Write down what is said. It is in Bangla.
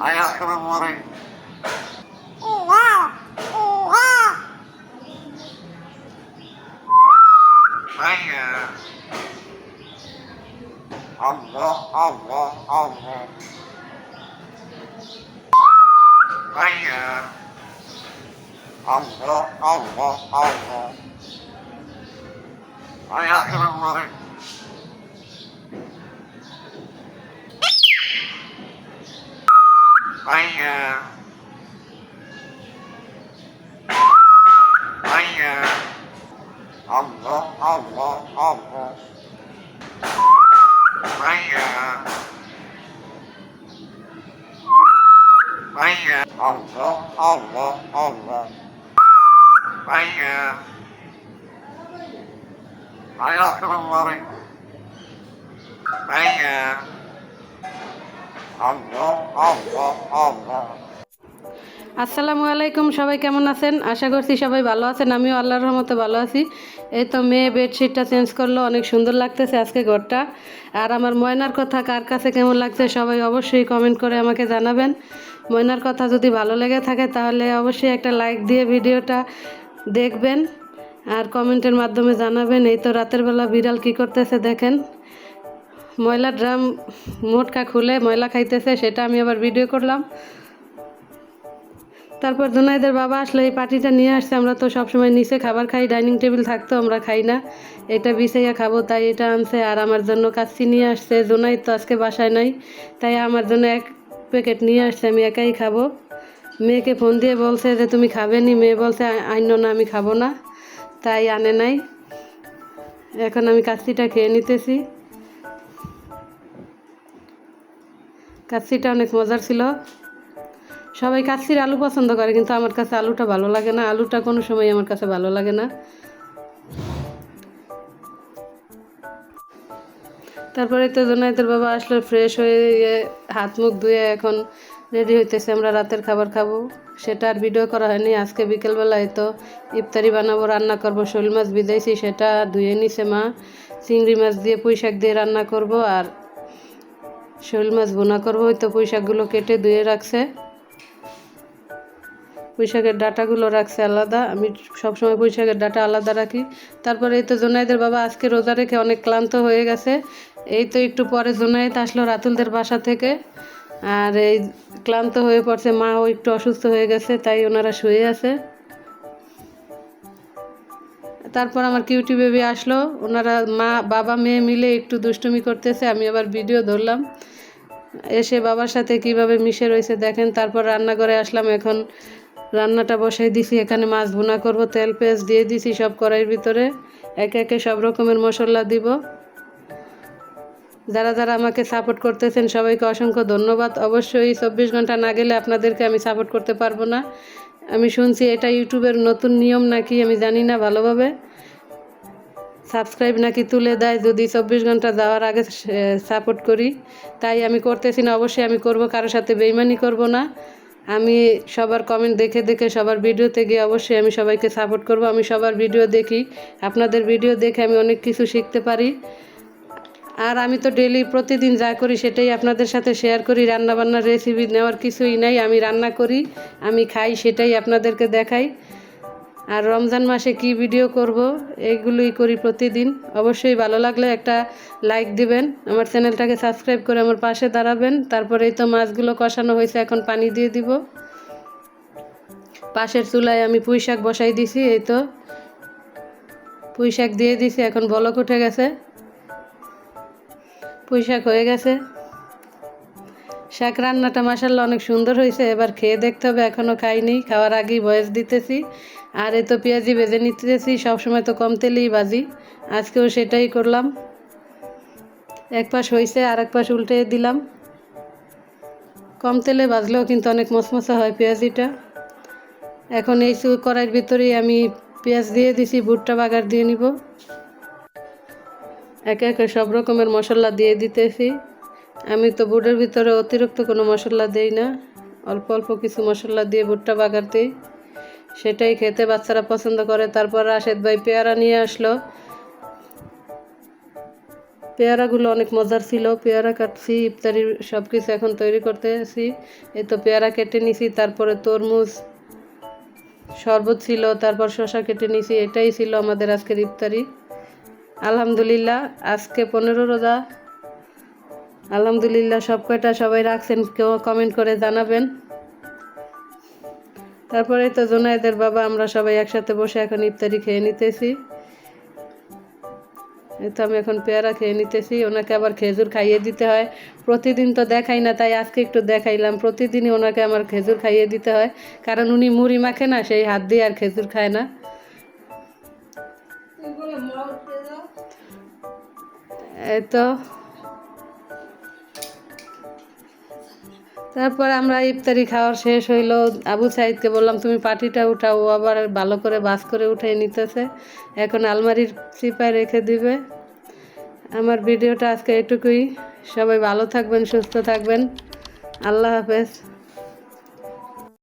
i Allah, Allah, Allah. Allah, Allah, Allah. Allah. I am Anya. Anya. Allah Allah Allah. Anya. Anya. Allah Allah Allah. Anya. Hayatım var. Anya. আসসালামু আলাইকুম, সবাই কেমন আছেন? আশা করছি সবাই ভালো আছেন। আমিও আল্লাহর রহমতে ভালো আছি। এই তো মেয়ে বেডশিটটা চেঞ্জ করল, অনেক সুন্দর লাগতেছে আজকে ঘরটা। আর আমার ময়নার কথা কার কাছে কেমন লাগছে সবাই অবশ্যই কমেন্ট করে আমাকে জানাবেন। ময়নার কথা যদি ভালো লেগে থাকে তাহলে অবশ্যই একটা লাইক দিয়ে ভিডিওটা দেখবেন। আর কমেন্টের মাধ্যমে জানাবেন, এই তো রাতের বেলা বিড়াল কি করতেছে দেখেন। ময়লা ড্রাম মোটকা খুলে ময়লা খাইতেছে, সেটা আমি আবার ভিডিও করলাম। তারপর জোনাইদের বাবা আসলে, এই পার্টিটা নিয়ে আসছে, আমরা তো সবসময় নিচে খাবার খাই, ডাইনিং টেবিল থাকতো, আমরা খাই না। এটা বিছাইয়া খাব, তাই এটা আনছে, আর আমার জন্য কাচ্চি নিয়ে আসছে। জোনাই তো আজকে বাসায় নাই, তাই আমার জন্য এক প্যাকেট নিয়ে আসছে, আমি একাই খাব। মেয়েকে ফোন দিয়ে বলছে যে, তুমি খাবে নি মেয়ে বলছে আইন না, আমি খাব না। তাই আনে নাই। এখন আমি কাচ্চিটা খেয়ে নিতেছি। কাচ্চিটা অনেক মজার ছিল। সবাই কাচ্চির আলু পছন্দ করে, কিন্তু আমার কাছে আলুটা ভালো লাগে না। আলুটা কোনো সময় আমার কাছে ভালো লাগে না। তারপরে তো জোনাইতের বাবা আসলে ফ্রেশ হয়ে, হাত মুখ ধুয়ে এখন রেডি হইতেছে, আমরা রাতের খাবার খাব। সেটা আর ভিডিও করা হয়নি, আজকে বিকেলবেলায় তো ইফতারি বানাবো, রান্না করব, শোল মাছ বিদেশি সেটা ধুয়ে নিছে মা। চিংড়ি মাছ দিয়ে পুঁই শাক দিয়ে রান্না করব, আর শোল মাছ বোনা করব ওই তো পুঁই কেটে ধুয়ে রাখছে। পুঁইশাকের ডাটাগুলো রাখছে আলাদা। আমি সবসময় পুঁইশাকের ডাটা আলাদা রাখি। তারপরে এই তো জোনাইদের বাবা আজকে রোজা রেখে অনেক ক্লান্ত হয়ে গেছে। এই তো একটু পরে জোনাইদ আসলো রাতুলদের বাসা থেকে। আর এই ক্লান্ত হয়ে পড়ছে, মাও একটু অসুস্থ হয়ে গেছে, তাই ওনারা শুয়ে আছে। তারপর আমার কিউটি বেবি আসলো। ওনারা মা, বাবা, মেয়ে মিলে একটু দুষ্টুমি করতেছে, আমি আবার ভিডিও ধরলাম। এসে বাবার সাথে কীভাবে মিশে রয়েছে দেখেন, তারপর রান্নাঘরে আসলাম, এখন রান্নাটা বসাই দিছি, এখানে মাছ ভুনা করব, তেল পেঁয়াজ দিয়ে দিছি সব কড়াইয়ের ভিতরে। একে একে সব রকমের মশলা দিব। যারা যারা আমাকে সাপোর্ট করতেছেন, সবাইকে অসংখ্য ধন্যবাদ। অবশ্যই চব্বিশ ঘণ্টা না গেলে আপনাদেরকে আমি সাপোর্ট করতে পারব না। আমি শুনছি এটা ইউটিউবের নতুন নিয়ম নাকি, আমি জানি না ভালোভাবে। সাবস্ক্রাইব নাকি তুলে দেয়, যদি চব্বিশ ঘণ্টা যাওয়ার আগে সাপোর্ট করি। তাই আমি করতেছি না, অবশ্যই আমি করব, কারোর সাথে বেইমানি করব না। আমি সবার কমেন্ট দেখে দেখে সবার ভিডিওতে গিয়ে অবশ্যই আমি সবাইকে সাপোর্ট করব। আমি সবার ভিডিও দেখি, আপনাদের ভিডিও দেখে আমি অনেক কিছু শিখতে পারি। আর আমি তো ডেলি প্রতিদিন যা করি সেটাই আপনাদের সাথে শেয়ার করি, রান্নাবান্নার রেসিপি নেওয়ার কিছুই নাই, আমি রান্না করি, আমি খাই সেটাই আপনাদেরকে দেখাই। আর রমজান মাসে কি ভিডিও করব এইগুলোই করি প্রতিদিন। অবশ্যই ভালো লাগলে একটা লাইক দিবেন, আমার চ্যানেলটাকে সাবস্ক্রাইব করে আমার পাশে দাঁড়াবেন তারপরে এই তো মাছগুলো কষানো হয়েছে, এখন পানি দিয়ে দিব। পাশের চুলায় আমি পুঁই শাক বসাই দিছি, এই তো। পুঁই শাক দিয়ে দিছি, এখন বলক উঠে গেছে। পুঁই শাক হয়ে গেছে। শাক রান্নাটা মাসাল্লাহ অনেক সুন্দর হয়েছে, এবার খেয়ে দেখতে হবে এখনও খাইনি, খাওয়ার আগেই বয়স দিতেছি। আর এ তো পেঁয়াজি ভেজে নিতেছি, সবসময় তো কম তেলেই ভাজি, আজকেও সেটাই করলাম। এক পাশ হয়েছে আর এক পাশ উল্টে দিলাম। কম তেলে ভাজলেও কিন্তু অনেক মশমশা হয় পেঁয়াজিটা। এখন এই কড়াইয়ের ভিতরেই আমি পেঁয়াজ দিয়ে দিছি ভুট্টা বাগার দিয়ে নিব। একে একে সব রকমের মশলা দিয়ে দিতেছি। আমি তো বুটের ভিতরে অতিরিক্ত কোনো মশলা দেই না। অল্প অল্প কিছু মশলা দিয়ে ভুট্টা দিই সেটাই খেতে বাচ্চারা পছন্দ করে। তারপর রাশেদ ভাই পেয়ারা নিয়ে আসলো। পেয়ারাগুলো অনেক মজার ছিল। পেয়ারা কাটছি, ইফতারি সব কিছু এখন তৈরি করতেছি। এই তো পেয়ারা কেটে নিছি, তারপরে তরমুজ, শরবত ছিল, তারপর শশা কেটে নিছি। এটাই ছিল আমাদের আজকের ইফতারি। আলহামদুলিল্লাহ, আজকে পনেরো রোজা। আলহামদুলিল্লাহ, সব কয়টা সবাই রাখছেন, কেউ কমেন্ট করে জানাবেন। তারপরে তো জোনায়েদের বাবা, আমরা সবাই একসাথে বসে এখন ইফতারি খেয়ে নিতেছি। তো আমি এখন পেয়ারা খেয়ে নিতেছি, ওনাকে আবার খেজুর খাইয়ে দিতে হয়। প্রতিদিন তো দেখাই না, তাই আজকে একটু দেখাইলাম। প্রতিদিনই ওনাকে আমার খেজুর খাইয়ে দিতে হয়, কারণ উনি মুড়ি মাখে না, সেই হাত দিয়ে আর খেজুর খায় না। তো তারপর আমরা ইফতারি খাওয়ার শেষ হইল। আবু সাইদকে বললাম, তুমি পাটিটা উঠাও আবার ভালো করে বাস করে উঠাই নিতেছে। এখন আলমারির চিপায় রেখে দিবে। আমার ভিডিওটা আজকে এটুকুই। সবাই ভালো থাকবেন, সুস্থ থাকবেন। আল্লাহ হাফেজ।